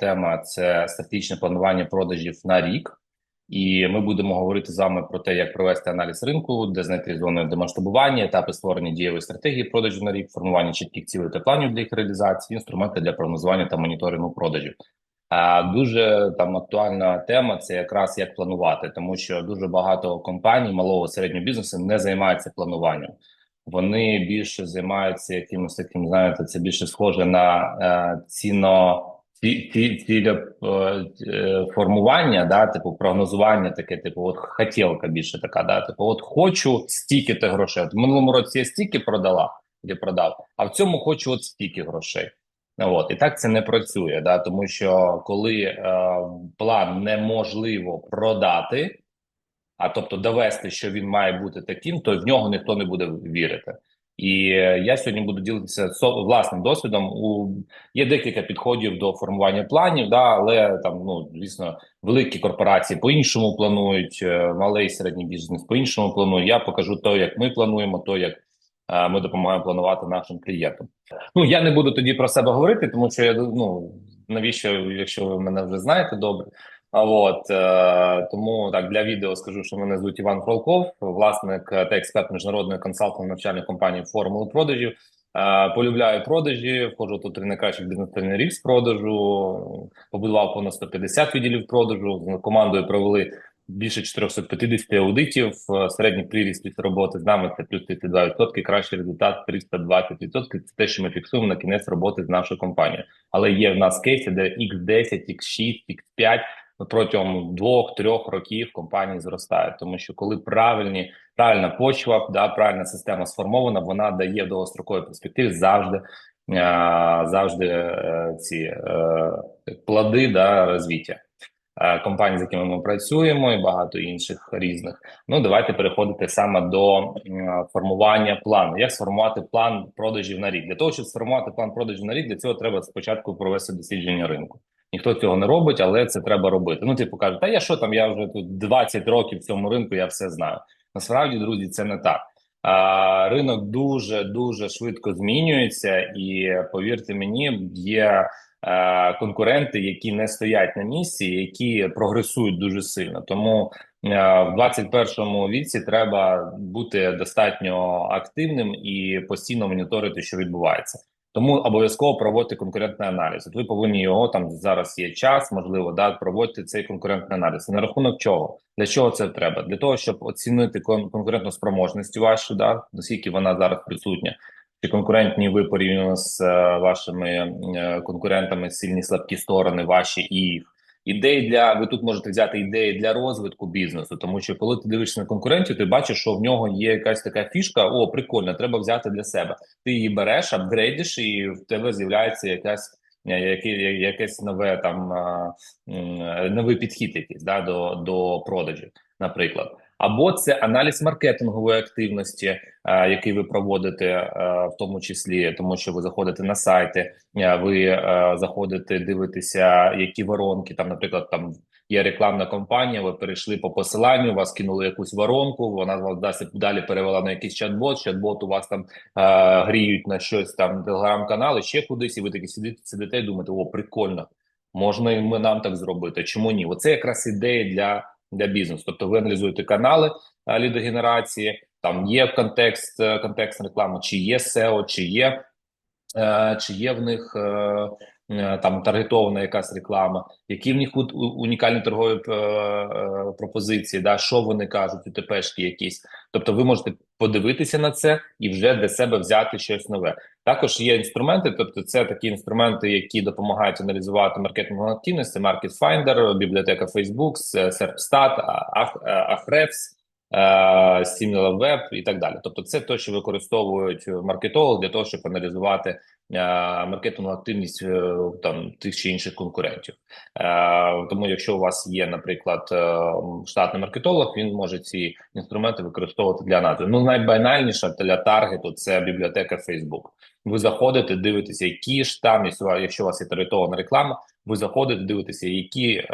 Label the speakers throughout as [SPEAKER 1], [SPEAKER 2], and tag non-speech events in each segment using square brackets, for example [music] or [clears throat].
[SPEAKER 1] тема це стратегічне планування продажів на рік. І ми будемо говорити з вами про те, як провести аналіз ринку, де знайти зони демасштабування, етапи створення дієвої стратегії продажів на рік, формування чітких цілей та планів для їх реалізації, інструменти для прогнозування та моніторингу продажів. А дуже там актуальна тема це якраз як планувати, тому що дуже багато компаній малого середнього бізнесу не займаються плануванням. Вони більше займаються якимось таким, знаєте, це більше схоже на е, ціно ці, ці, ціле е, формування, да, типу прогнозування, таке, типу, от хотілка більше така, да, типу, от хочу стільки то грошей. От в минулому році я стільки продала, де продав, а в цьому хочу от стільки грошей. От і так це не працює, да, тому що коли е, план неможливо продати, а тобто довести, що він має бути таким, то в нього ніхто не буде вірити. І е, я сьогодні буду ділитися власним досвідом. У є декілька підходів до формування планів, да, але там ну звісно великі корпорації по іншому планують, е, малий середній бізнес по іншому планує. Я покажу то, як ми плануємо, то як е, ми допомагаємо планувати нашим клієнтам. Ну я не буду тоді про себе говорити, тому що я ну навіщо, якщо ви мене вже знаєте добре. От е, тому так для відео скажу, що мене звуть Іван Фролков, власник та експерт міжнародної консалтинг навчальної компанії формули продажів. Е, полюбляю продажі, входжу тут три найкращих бізнес рік з продажу. Побудував понад 150 відділів продажу. З командою провели більше 450 аудитів. Середній приріст після роботи з нами це плюс 32%, Кращий результат 320%. Це те, що ми фіксуємо на кінець роботи з нашою компанією. Але є в нас кейси, де X10, X6, X5 протягом двох-трьох років компанії зростають, тому що коли правильні правильна почва, да правильна система сформована, вона дає в довгостроковій перспективі завжди завжди е, ці е, плоди да розвиття. Е, компаній, з якими ми працюємо, і багато інших різних. Ну давайте переходити саме до формування плану. Як сформувати план продажів на рік? Для того щоб сформувати план продажів на рік, для цього треба спочатку провести дослідження ринку. Ніхто цього не робить, але це треба робити. Ну, типу кажуть, та я що там? Я вже тут 20 років в цьому ринку, я все знаю. Насправді, друзі, це не так. А, Ринок дуже дуже швидко змінюється, і повірте мені, є е, конкуренти, які не стоять на місці, які прогресують дуже сильно. Тому е, в 21 віці треба бути достатньо активним і постійно моніторити, що відбувається. Тому обов'язково проводити конкурентний аналіз. От ви повинні його там зараз є час, можливо, да проводити цей конкурентний аналіз. На рахунок чого для чого це треба? Для того щоб оцінити кон конкурентну спроможність вашу, да наскільки вона зараз присутня, чи конкурентні ви порівняно з е, вашими е, конкурентами сильні слабкі сторони, ваші і їх. Ідеї для ви тут можете взяти ідеї для розвитку бізнесу, тому що коли ти дивишся на конкурентів, ти бачиш, що в нього є якась така фішка. О, прикольно, треба взяти для себе. Ти її береш, апгрейдиш, і в тебе з'являється якась яке, якесь нове там новий підхід, якийсь да до, до продажів, наприклад або це аналіз маркетингової активності, е, який ви проводите, е, в тому числі, тому що ви заходите на сайти, е, ви заходите дивитися, які воронки там, наприклад, там. Є рекламна кампанія, ви перейшли по посиланню, вас кинули якусь воронку, вона вас дасть далі перевела на якийсь чат-бот, чат-бот у вас там е, гріють на щось там телеграм-канали, ще кудись, і ви такі сидите, сидите і думаєте, о, прикольно, можна і ми нам так зробити. Чому ні? Оце якраз ідея для для бізнесу. Тобто ви аналізуєте канали е, лідогенерації, там є контекст, контекстна контекст реклами, чи є SEO, чи є е, чи є в них там таргетована якась реклама, які в них унікальні торгові пропозиції, да, що вони кажуть, УТПшки якісь. Тобто, ви можете подивитися на це і вже для себе взяти щось нове. Також є інструменти, тобто це такі інструменти, які допомагають аналізувати маркетингову активність, Market Finder, бібліотека Facebook, Serpstat, Ahrefs, SimilarWeb і так далі. Тобто, це те, що використовують маркетологи для того, щоб аналізувати маркетингову активність е, там тих чи інших конкурентів. Тому, якщо у вас є, наприклад, е, штатний маркетолог, він може ці інструменти використовувати для назви. Ну найбанальніша для таргету це бібліотека Facebook. Ви заходите, дивитеся, які ж там, якщо у вас є таргетована реклама, ви заходите, дивитеся, які е,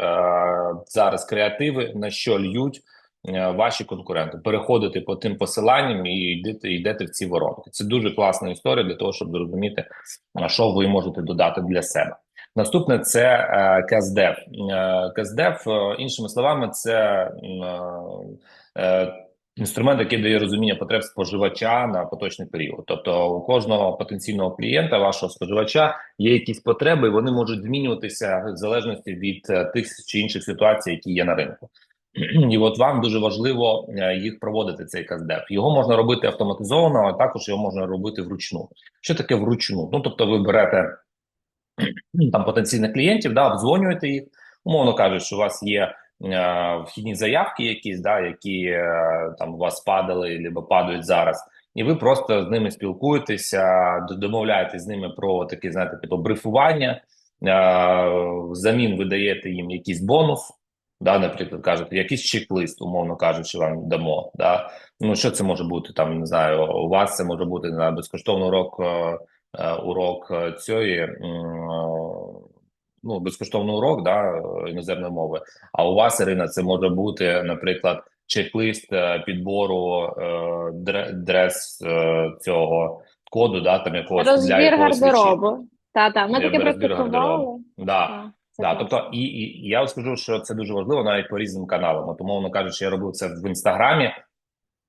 [SPEAKER 1] зараз креативи на що льють. Е, ваші конкуренти переходити по тим посиланням і йдете йдете в ці воронки. Це дуже класна історія для того, щоб зрозуміти, що ви можете додати для себе. Наступне це КСДФ. Е, КСДФ, е, іншими словами, це інструмент, який дає розуміння потреб споживача на поточний період. Тобто, у кожного потенційного клієнта, вашого споживача, є якісь потреби, і вони можуть змінюватися в залежності від тих чи інших ситуацій, які є на ринку. [clears throat] І от вам дуже важливо е, їх проводити цей КСДФ. Його можна робити автоматизовано, а також його можна робити вручну. Що таке вручну? Ну тобто, ви берете [clears throat] там потенційних клієнтів, да, обдзвонюєте їх, умовно кажучи, що у вас є е, вхідні заявки, якісь, да, які е, там у вас падали або падають зараз. І ви просто з ними спілкуєтеся, домовляєтесь з ними про таке, знаєте, типу брифування. Взамін ви даєте їм якийсь бонус, да, наприклад, кажете, якийсь чек-лист, умовно кажучи, вам дамо. Да? Ну, що це може бути? Там не знаю, у вас це може бути знаю, безкоштовний урок, е, е, урок е, цієї. Ну, безкоштовний урок да, іноземної мови. А у вас, Ірина, це може бути, наприклад, чек-лист підбору дрес цього коду, да, там якогось для
[SPEAKER 2] Розбір
[SPEAKER 1] якогось
[SPEAKER 2] гардеробу. Та, та, ми таке практикували.
[SPEAKER 1] Да. Да, тобто, і, і я скажу, що це дуже важливо навіть по різним каналам. От, умовно кажучи, я робив це в інстаграмі.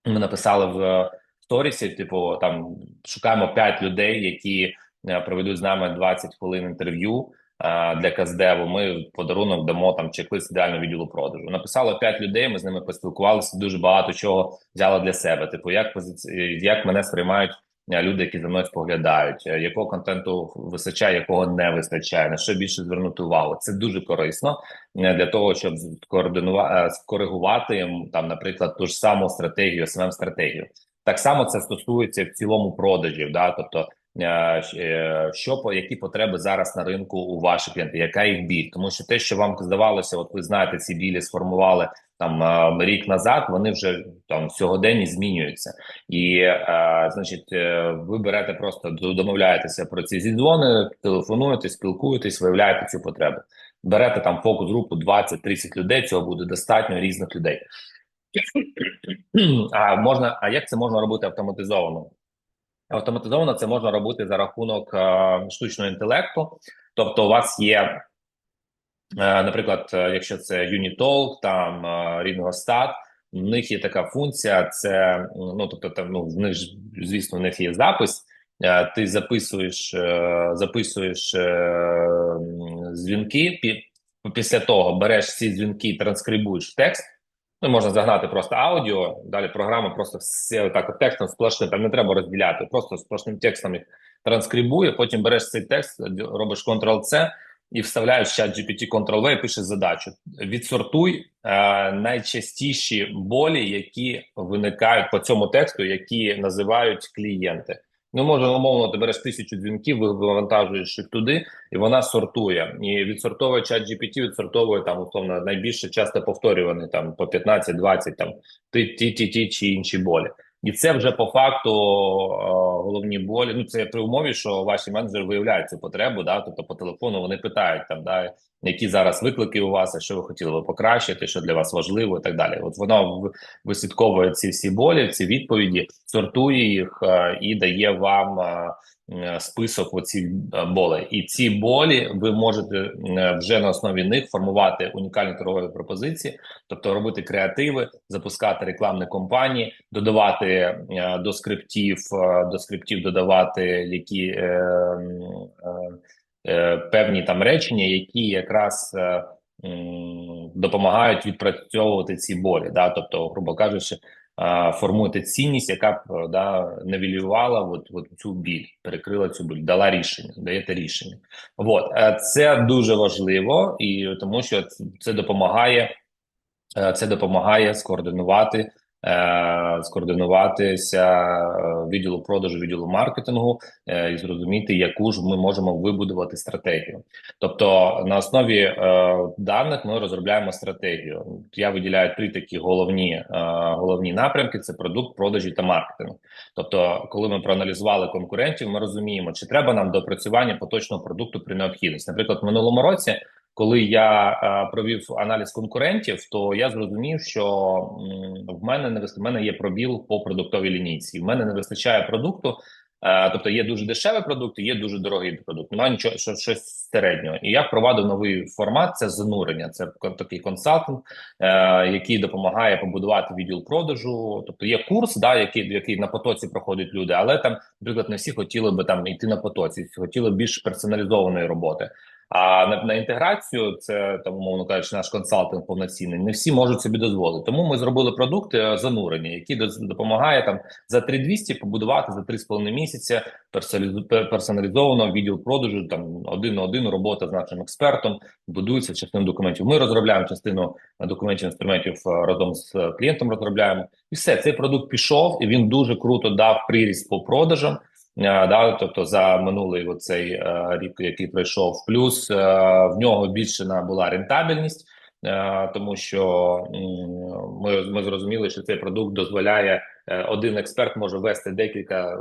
[SPEAKER 1] Ми написали в е, сторісі, типу, там шукаємо 5 людей, які е, проведуть з нами 20 хвилин інтерв'ю е, для Каздеву. Ми в подарунок дамо там чек-лист ідеального відділу продажу. Написало 5 людей. Ми з ними поспілкувалися. Дуже багато чого взяли для себе. Типу, як позиці... як мене сприймають люди, які за мною споглядають, е, якого контенту вистачає, якого не вистачає, на що більше звернути увагу. Це дуже корисно е, для того, щоб координувати скоригувати там, наприклад, ту ж саму стратегію, smm стратегію. Так само це стосується в цілому продажів, да, тобто. е, е, Що по які потреби зараз на ринку у ваших клієнтів? Яка їх біль? Тому що те, що вам здавалося, от ви знаєте, ці білі сформували там е, рік назад, вони вже там сьогодні змінюються, і е, значить, е, ви берете просто домовляєтеся про ці зідзвони, телефонуєте, спілкуєтесь, виявляєте цю потребу. Берете там фокус групу 20-30 людей. Цього буде достатньо різних людей. А можна, а як це можна робити автоматизовано? Автоматизовано це можна робити за рахунок е, штучного інтелекту. Тобто, у вас є, наприклад, е, якщо це Unitalk, там е, в них є така функція. Це ну тобто, там ну в них звісно, в них є запис. Е, Ти записуєш, е, записуєш е, дзвінки. Після того береш ці дзвінки, транскрибуєш текст. Ну, можна загнати просто аудіо, далі програма просто все так текстом сплошним, там не треба розділяти, просто сплошним текстом їх транскрибує, потім береш цей текст, робиш Ctrl-C і вставляєш чат GPT Ctrl-V і пишеш задачу. Відсортуй е, найчастіші болі, які виникають по цьому тексту, які називають клієнти. Ну, може, умовно, ти береш тисячу дзвінків, вивантажуєш їх туди, і вона сортує. І відсортовує чат GPT, відсортовує там, условно, найбільше часто повторювані там по 15-20 там ті, ті, ті чи інші болі. І це вже по факту е, головні болі. Ну це при умові, що ваші менеджери виявляють цю потребу. Да, тобто по телефону вони питають там, да, які зараз виклики у вас, а що ви хотіли би покращити, що для вас важливо, і так далі. От воно в- вислідковує ці всі болі, ці відповіді, сортує їх е, і дає вам. Е, Список оці е, болей, і ці болі ви можете е, вже на основі них формувати унікальні торгові пропозиції, тобто робити креативи, запускати рекламні кампанії, додавати до скриптів, до скриптів додавати які е, е, певні там речення, які якраз допомагають відпрацьовувати ці болі. Да? Тобто, грубо кажучи, формуєте цінність, яка б е, да, навілювала от, от цю біль, перекрила цю біль, дала рішення, даєте рішення. От е, це дуже важливо, і тому що це- допомагає. Е, Це допомагає скоординувати, скоординуватися е, відділу продажу, відділу маркетингу е, і зрозуміти, яку ж ми можемо вибудувати стратегію. Тобто, на основі е, даних ми розробляємо стратегію. Я виділяю три такі головні, е, головні напрямки: це продукт, продажі та маркетинг. Тобто, коли ми проаналізували конкурентів, ми розуміємо, чи треба нам допрацювання поточного продукту при необхідності. Наприклад, в минулому році коли я е, провів аналіз конкурентів, то я зрозумів, що в мене не вис- в мене є пробіл по продуктовій лінійці. В мене не вистачає продукту, Е, тобто є дуже дешевий продукт, і є дуже дорогий продукт. Немає нічого що, щось середнього. І я впровадив новий формат: це занурення. Це такий консалтинг, е, який допомагає побудувати відділ продажу. Тобто є курс, да, який який на потоці проходять люди, але там, наприклад, не всі хотіли би там йти на потоці, хотіли більш персоналізованої роботи. А на, на інтеграцію це там, умовно кажучи, наш консалтинг повноцінний. Не всі можуть собі дозволити. Тому ми зробили продукти е, занурення, які допомагає там за 3200 побудувати за 3,5 місяця персоналізовано відділ продажу. Там один на один робота з нашим експертом будується частину документів. Ми розробляємо частину документів інструментів е, разом з клієнтом. Розробляємо і все цей продукт пішов, і він дуже круто дав приріст по продажам. Е, да, тобто за минулий оцей е, рік, який пройшов, плюс е, в нього збільшена була рентабельність, тому що ми ми зрозуміли, що цей продукт дозволяє один експерт може вести декілька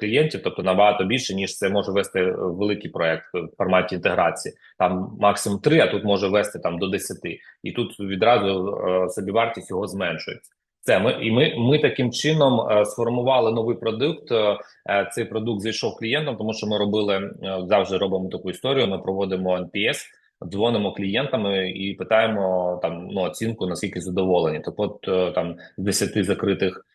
[SPEAKER 1] клієнтів, тобто набагато більше ніж це може вести великий проект в форматі інтеграції. Там максимум три, а тут може вести там до десяти, і тут відразу собівартість його зменшується. Це ми і ми ми таким чином е, сформували новий продукт. Е, е, цей продукт зайшов клієнтам, тому що ми робили завжди робимо таку історію. Ми проводимо NPS, дзвонимо клієнтам і питаємо там ну оцінку наскільки задоволені. Тобто, от там з 10 закритих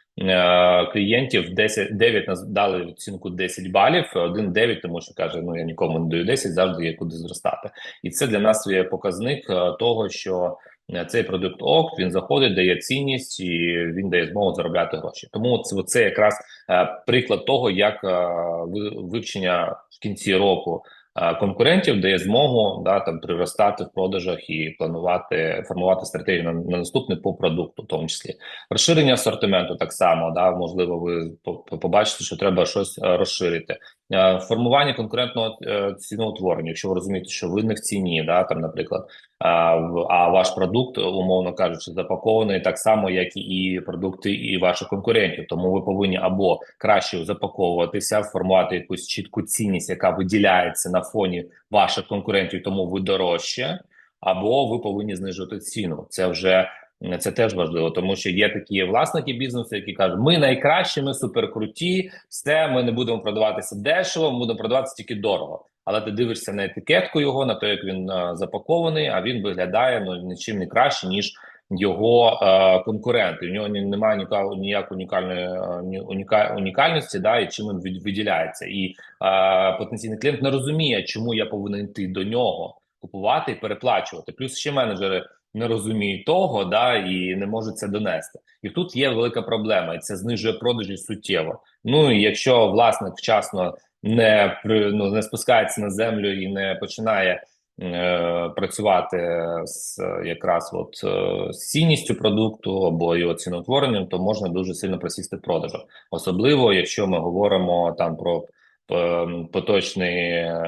[SPEAKER 1] клієнтів 10, 9 нас дали оцінку 10 балів, один 9, тому що каже: Ну я нікому не даю 10, завжди є куди зростати, і це для нас є показник того, що. Е, цей продукт ок, він заходить, дає цінність і він дає змогу заробляти гроші. Тому це це якраз е, приклад того, як е, вивчення в кінці року. Конкурентів дає змогу да там приростати в продажах і планувати формувати стратегію на, на наступне по продукту, в тому числі розширення асортименту. Так само да можливо, ви побачите, що треба щось розширити. Формування конкурентного ціноутворення, якщо ви розумієте, що ви не в ціні, да там, наприклад, а ваш продукт, умовно кажучи, запакований так само, як і продукти і ваших конкурентів. Тому ви повинні або краще запаковуватися, формувати якусь чітку цінність, яка виділяється на фоні ваших конкурентів, тому ви дорожче, або ви повинні знижувати ціну. Це вже це теж важливо, тому що є такі власники бізнесу, які кажуть, ми найкращі, ми суперкруті, все ми не будемо продаватися дешево, ми будемо продаватися тільки дорого але ти дивишся на етикетку його, на те, як він а, запакований, а він виглядає ну нічим не краще ніж його а, конкуренти. У нього немає ніякої ніякої унікальної уніка, унікальності, да і чим він виділяється, і а, потенційний клієнт не розуміє, чому я повинен йти до нього, купувати і переплачувати. Плюс ще менеджери. Не розуміють того, да і не можуть це донести, і тут є велика проблема, і це знижує продажі суттєво. Ну і якщо власник вчасно не ну, не спускається на землю і не починає е, працювати з якраз от е, з цінністю продукту або його ціноутворенням, то можна дуже сильно просісти продажу, особливо якщо ми говоримо там про е, поточний е,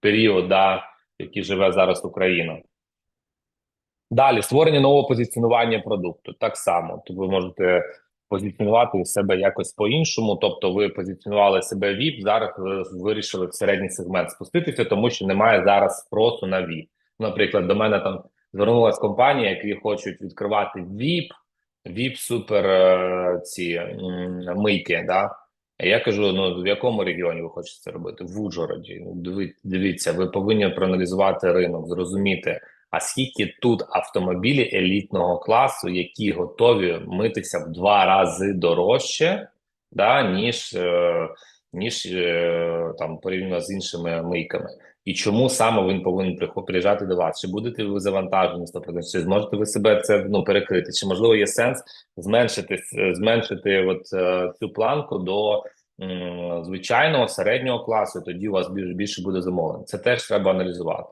[SPEAKER 1] період, да, який живе зараз Україна. Далі створення нового позиціонування продукту так само. Тобто ви можете позиціонувати себе якось по-іншому. Тобто, ви позиціонували себе VIP, зараз вирішили в середній сегмент спуститися, тому що немає зараз спросу на VIP. Наприклад, до мене там звернулася компанія, які хочуть відкривати VIP, VIP супер е, ці мийки. Да? Я кажу: ну в якому регіоні ви хочете це робити? В Ужгороді. Дивіться, ви повинні проаналізувати ринок, зрозуміти а скільки тут автомобілі елітного класу, які готові митися в два рази дорожче, да, ніж е, ніж е, там порівняно з іншими мийками. І чому саме він повинен приїжджати до вас? Чи будете ви завантажені 100%? Чи зможете ви себе це ну перекрити? Чи можливо є сенс зменшити зменшити от е, цю планку до звичайного середнього класу? Тоді у вас більше більше буде замовлень. Це теж треба аналізувати.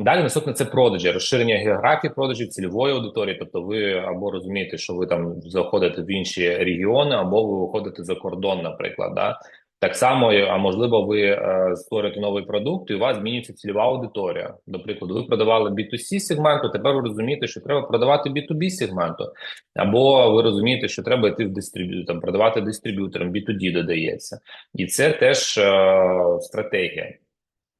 [SPEAKER 1] Далі наступне це продажі, розширення географії продажів, цільової аудиторії. Тобто, ви або розумієте, що ви там заходите в інші регіони, або ви виходите за кордон, наприклад. Да? Так само, а можливо, ви е, створюєте новий продукт, і у вас змінюється цільова аудиторія. До прикладу, ви продавали B2C сегменту. Тепер ви розумієте, що треба продавати B2B сегменту, або ви розумієте, що треба йти в дистриб'ютор, там продавати дистриб'юторам, B2D додається, і це теж е, стратегія.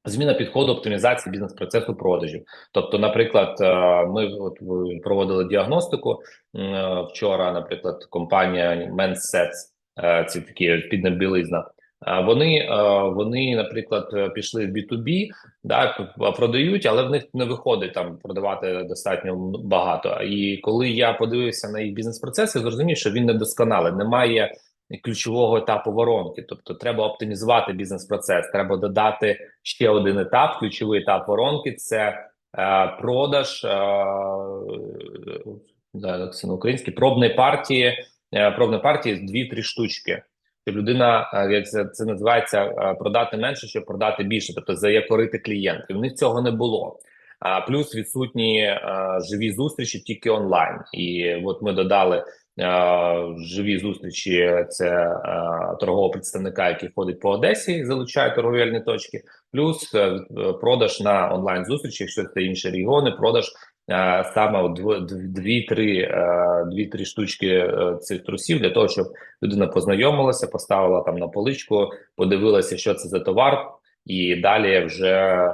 [SPEAKER 1] Зміна підходу оптимізації бізнес-процесу продажів. Тобто, наприклад, е, ми от проводили діагностику е, вчора. Наприклад, компанія Mensets е, ці такі підна білизна. Вони, е, вони, наприклад, е, пішли в B2B, да, продають, але в них не виходить там продавати достатньо багато. І коли я подивився на їх бізнес-процеси, зрозумів, що він недосконалий, немає ключового етапу воронки. Тобто, треба оптимізувати бізнес-процес, треба додати ще один етап. Ключовий етап воронки це е, продаж е, це на українській пробної партії, е, пробної партії дві-три штучки. Людина, е, як це, це називається, е, продати менше, щоб продати більше, тобто заякорити клієнтів. У них цього не було. А плюс відсутні е, живі зустрічі тільки онлайн. І от ми додали е, живі зустрічі. Це е, торгового представника, який ходить по Одесі, залучає торговельні точки. Плюс продаж на онлайн зустрічі, якщо це інші регіони, продаж саме дві-три дві-три штучки цих трусів для того, щоб людина познайомилася, поставила там на поличку, подивилася, що це за товар, і далі вже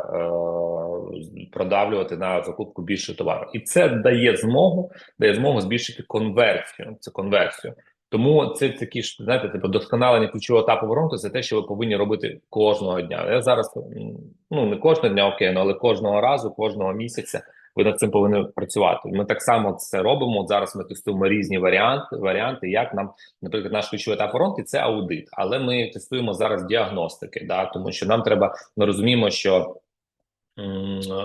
[SPEAKER 1] продавлювати на закупку більше товару. І це дає змогу, дає змогу збільшити конверсію. Це конверсію. Тому це такі ж знаєте, типу досконалення ключового етапу воронки це те, що ви повинні робити кожного дня. Я зараз ну не кожного дня окей, ну, але кожного разу, кожного місяця ви над цим повинні працювати. Ми так само це робимо. Зараз ми тестуємо різні варіанти, варіанти, як нам, наприклад, наш ключовий етап воронки це аудит, але ми тестуємо зараз діагностики, да, тому що нам треба, ми розуміємо, що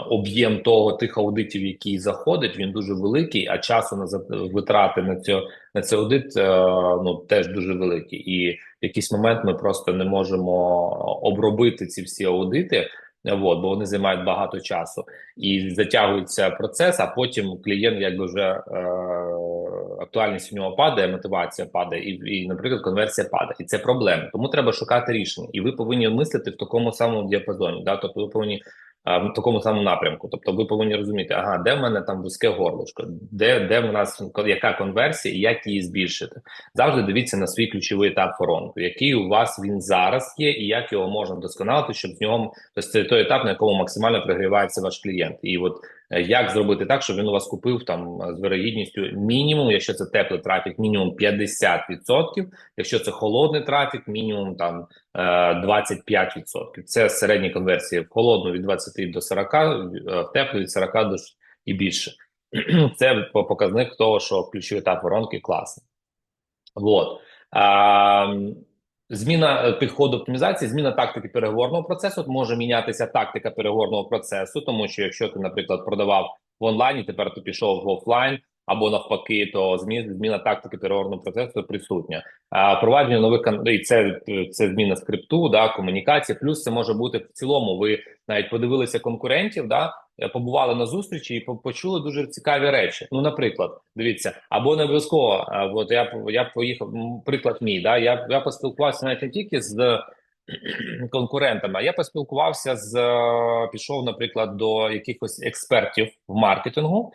[SPEAKER 1] об'єм того тих аудитів, які заходять, він дуже великий, а часу на витрати на цю на цей аудит е, ну теж дуже великі. І в якийсь момент ми просто не можемо обробити ці всі аудити. От, бо вони займають багато часу і затягується процес, а потім клієнт якби вже е, актуальність у нього падає, мотивація падає, і, і, наприклад, конверсія падає. І це проблема. Тому треба шукати рішення. І ви повинні мислити в такому самому діапазоні. Да? Тобто ви повинні в такому самому напрямку. Тобто, ви повинні розуміти, ага, де в мене там вузьке горлышко, де, де в нас яка конверсія, як її збільшити. Завжди дивіться на свій ключовий етап воронку, який у вас він зараз є, і як його можна вдосконалити, щоб з нього тобто це той етап, на якому максимально пригрівається ваш клієнт. І от як зробити так, щоб він у вас купив там з вирогідністю мінімум, якщо це теплий трафік, мінімум 50%, якщо це холодний трафік, мінімум там е, 25%. Це середні конверсії в холодну від 20 до 40, е, в теплу від 40 до і більше. [clears throat] Це показник того, що ключовий етап воронки класний. Вот. Зміна е, підходу оптимізації, зміна тактики переговорного процесу. Може мінятися тактика переговорного процесу, тому що якщо ти, наприклад, продавав в онлайні, тепер ти пішов в офлайн. Або навпаки, то зміна, зміна тактики переговорного процесу присутня. А впровадження нових і це, це зміна скрипту, да, комунікації. Плюс це може бути в цілому. Ви навіть подивилися конкурентів, да, побували на зустрічі і почули дуже цікаві речі. Ну, наприклад, дивіться, або не обов'язково. От я я поїхав. Приклад мій. Да, я я поспілкувався навіть не тільки з [clears throat] конкурентами, а я поспілкувався з пішов, наприклад, до якихось експертів в маркетингу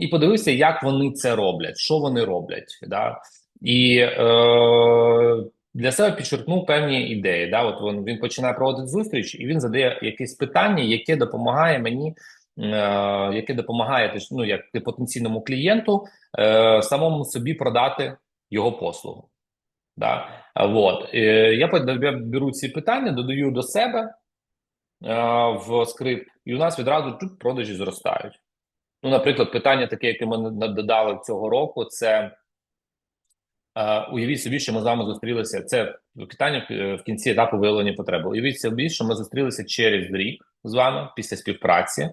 [SPEAKER 1] і подивився, як вони це роблять, що вони роблять. Да? І е, для себе підчеркнув певні ідеї. Да? От він, він починає проводити зустріч, і він задає якесь питання, яке допомагає мені, е, яке допомагає ну, як потенційному клієнту е, самому собі продати його послугу. Да? Вот. Е, я беру ці питання, додаю до себе е, в скрипт, і у нас відразу тут продажі зростають. Ну, наприклад, питання таке, яке ми додали цього року, це е, уявіть собі, що ми з вами зустрілися. Це питання е, в кінці етапу виявлення потреби. Уявіть собі, що ми зустрілися через рік з вами після співпраці,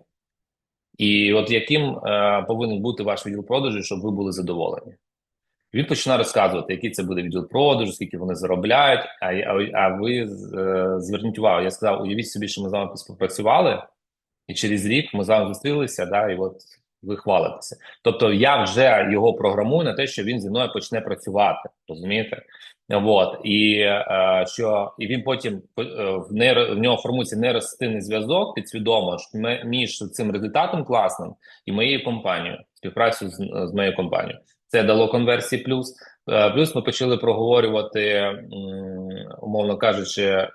[SPEAKER 1] і от яким е, повинен бути ваш відділ продажу, щоб ви були задоволені. Він починає розказувати, який це буде відділ продажу, скільки вони заробляють. А, а, а ви е, зверніть увагу, я сказав, уявіть собі, що ми з вами співпрацювали, і через рік ми з вами зустрілися, да, і от ви хвалитеся. Тобто я вже його програмую на те, що він зі мною почне працювати. Розумієте? От і е, що і він потім е, в нейро, в нього формується нейросистинний зв'язок підсвідомо між цим результатом класним і моєю компанією, співпрацю з, з моєю компанією. Це дало конверсії плюс. Е, Плюс ми почали проговорювати, умовно кажучи, е,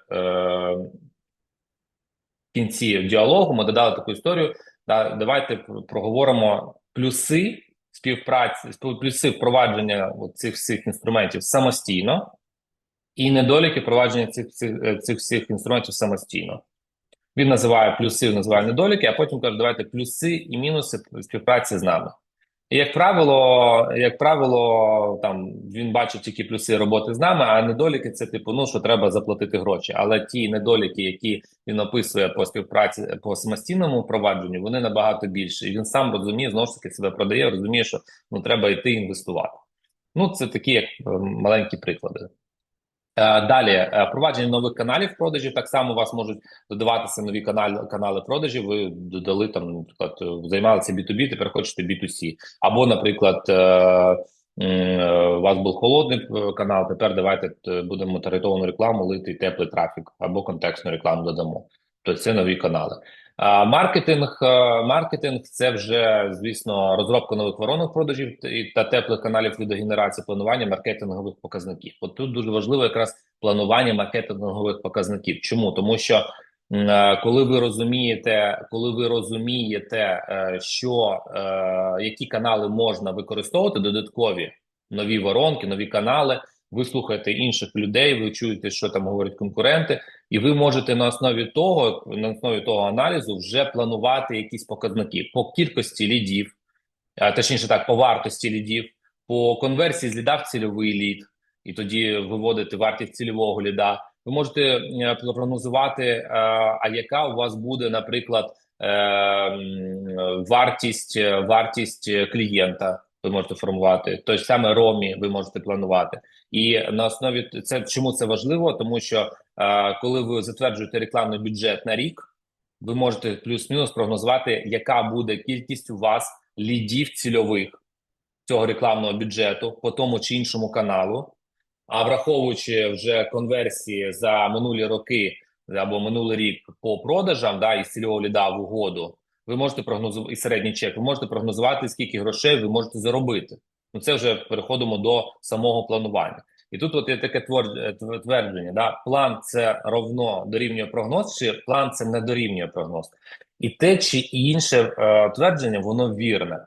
[SPEAKER 1] кінці діалогу. Ми додали таку історію. Да, давайте проговоримо плюси співпраці, плюси впровадження цих всіх інструментів самостійно, і недоліки провадження цих, цих, е, цих всіх інструментів самостійно. Він називає плюси, називає недоліки, а потім каже, давайте плюси і мінуси співпраці з нами. І як правило, як правило, там він бачить тільки плюси роботи з нами, а недоліки це типу, ну що треба заплатити гроші. Але ті недоліки, які він описує по співпраці по самостійному впровадженню, вони набагато більше. І він сам розуміє, знову ж таки себе продає, розуміє, що ну треба йти інвестувати. Ну, це такі як е, маленькі приклади. Е, Далі е, впровадження нових каналів продажів. Так само у вас можуть додаватися нові канали канали продажів. Ви додали там, наприклад, е, займалися B2B, тепер хочете B2C. Або, наприклад, е, у вас був холодний канал. Тепер давайте будемо таргетовану рекламу лити теплий трафік або контекстну рекламу додамо. Тобто це нові канали. Маркетинг, е, маркетинг це вже звісно розробка нових воронок продажів та теплих каналів лідогенерації, планування маркетингових показників. От тут дуже важливо якраз планування маркетингових показників. Чому? Тому що е, коли ви розумієте, коли ви розумієте, е, що які канали можна використовувати, додаткові нові воронки, нові канали. Ви слухаєте інших людей, ви чуєте, що там говорять конкуренти, і ви можете на основі того, на основі того аналізу вже планувати якісь показники по кількості лідів, а, точніше так, по вартості лідів, по конверсії з ліда в цільовий лід, і тоді виводити вартість цільового ліда. Ви можете е, прогнозувати, е, а яка у вас буде, наприклад, е, вартість, вартість клієнта. Ви можете формувати. Той саме ромі, ви можете планувати, і на основі це чому це важливо, тому що е, коли ви затверджуєте рекламний бюджет на рік, ви можете плюс-мінус прогнозувати, яка буде кількість у вас лідів цільових цього рекламного бюджету по тому чи іншому каналу. А враховуючи вже конверсії за минулі роки або минулий рік по продажам, да, із цільового ліда в угоду, ви можете прогнозувати і середній чек, ви можете прогнозувати, скільки грошей ви можете заробити. Ну це вже переходимо до самого планування. І тут от є таке е, твердження: да, план це ровно дорівнює прогноз, чи план це не дорівнює прогноз. І те чи інше е, твердження, воно вірне.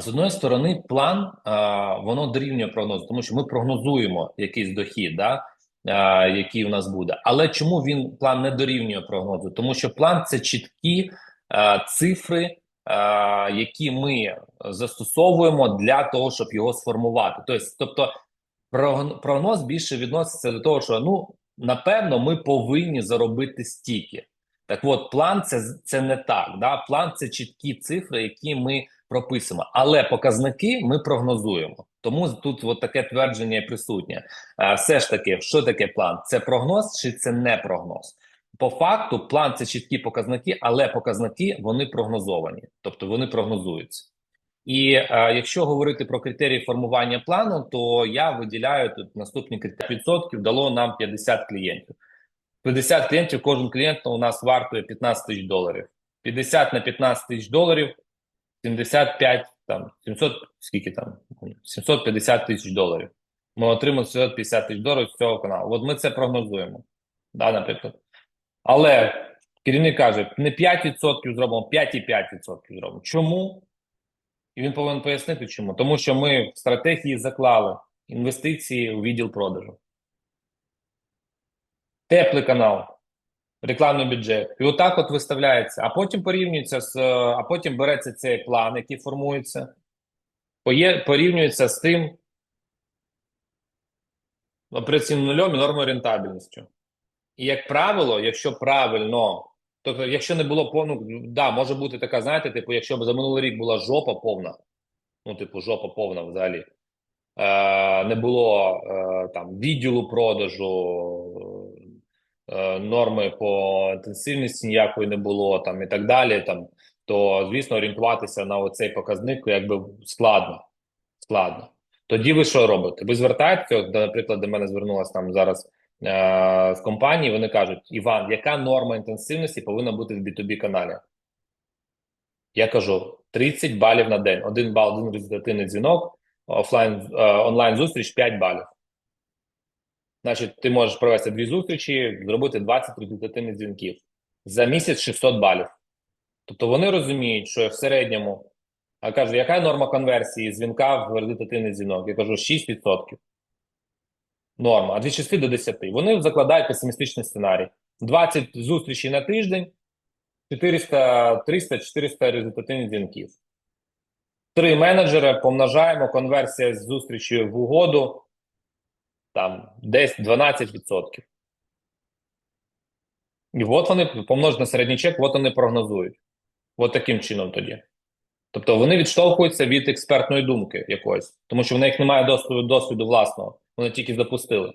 [SPEAKER 1] З одної сторони, план а, воно дорівнює прогнозу, тому що ми прогнозуємо якийсь дохід, да, а, який у нас буде. Але чому він план не дорівнює прогнозу? Тому що план це чіткі цифри, які ми застосовуємо для того, щоб його сформувати. Тобто, тобто прогноз більше відноситься до того, що ну напевно ми повинні заробити стільки. Так от, план це, це не так. Да? План це чіткі цифри, які ми прописуємо, але показники ми прогнозуємо. Тому тут от таке твердження присутнє. Е, все ж таки, що таке план? Це прогноз чи це не прогноз? По факту, план це чіткі показники, але показники вони прогнозовані, тобто вони прогнозуються. І е, якщо говорити про критерії формування плану, то я виділяю тут наступні критерії. відсотків дало нам 50 клієнтів. 50 клієнтів, кожен клієнт у нас вартує 15 тисяч доларів. 50 на 15 тисяч доларів 75, там, 700, скільки там, 750 тисяч доларів. Ми отримали 750 тисяч доларів з цього каналу. От ми це прогнозуємо, да, наприклад. Але керівник каже, не 5% зробимо, 5,5% зробимо. Чому? І він повинен пояснити, чому. Тому що ми в стратегії заклали інвестиції у відділ продажу. Теплий канал, рекламний бюджет. І отак от виставляється, а потім порівнюється з, е, а потім береться цей план, який формується, порівнюється з тим операційним нульом і нормою рентабельністю. І як правило, якщо правильно, тобто, якщо не було повну, да, може бути така, знаєте, типу, якщо б за минулий рік була жопа повна, ну, типу, жопа повна взагалі. Е, не було е, там відділу продажу, е, норми по інтенсивності ніякої не було, там і так далі. Там то звісно орієнтуватися на оцей показник якби складно. Складно. Тоді ви що робите? Ви звертаєтеся, наприклад, до мене звернулася там зараз з компанії. Вони кажуть: Іван, яка норма інтенсивності повинна бути в B2B каналі? Я кажу: 30 балів на день. Один бал, один результативний дзвінок, офлайн е, онлайн зустріч 5 балів. Значить, ти можеш провести дві зустрічі, зробити 20 результативних дзвінків за місяць 600 балів. Тобто вони розуміють, що в середньому, а кажу, яка норма конверсії дзвінка в результативний дзвінок? Я кажу 6%. Норма, а від 6 до 10. Вони закладають песимістичний сценарій. 20 зустрічей на тиждень, 400, 300-400 результативних дзвінків. Три менеджери помножаємо конверсія з зустрічі в угоду там десь 12%. І от вони помножить на середній чек, от вони прогнозують. От таким чином тоді. Тобто вони відштовхуються від експертної думки якоїсь, тому що в них немає досвіду, досвіду власного, вони тільки запустили.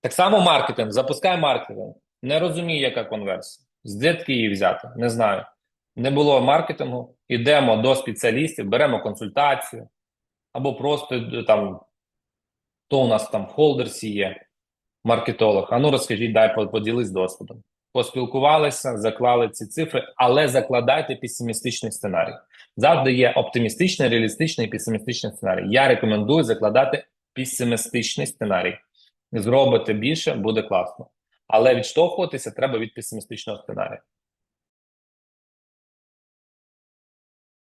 [SPEAKER 1] Так само маркетинг, запускай маркетинг. Не розумію, яка конверсія. Звідки її взяти? Не знаю. Не було маркетингу. Йдемо до спеціалістів, беремо консультацію, або просто е, там, хто у нас там холдерсі є, маркетолог. А ну розкажіть, дай поділись досвідом. Поспілкувалися, заклали ці цифри, але закладайте песимістичний сценарій. Завжди є оптимістичний, реалістичний і песимістичний сценарій. Я рекомендую закладати песимістичний сценарій. Зробите більше, буде класно. Але відштовхуватися треба від песимістичного сценарію.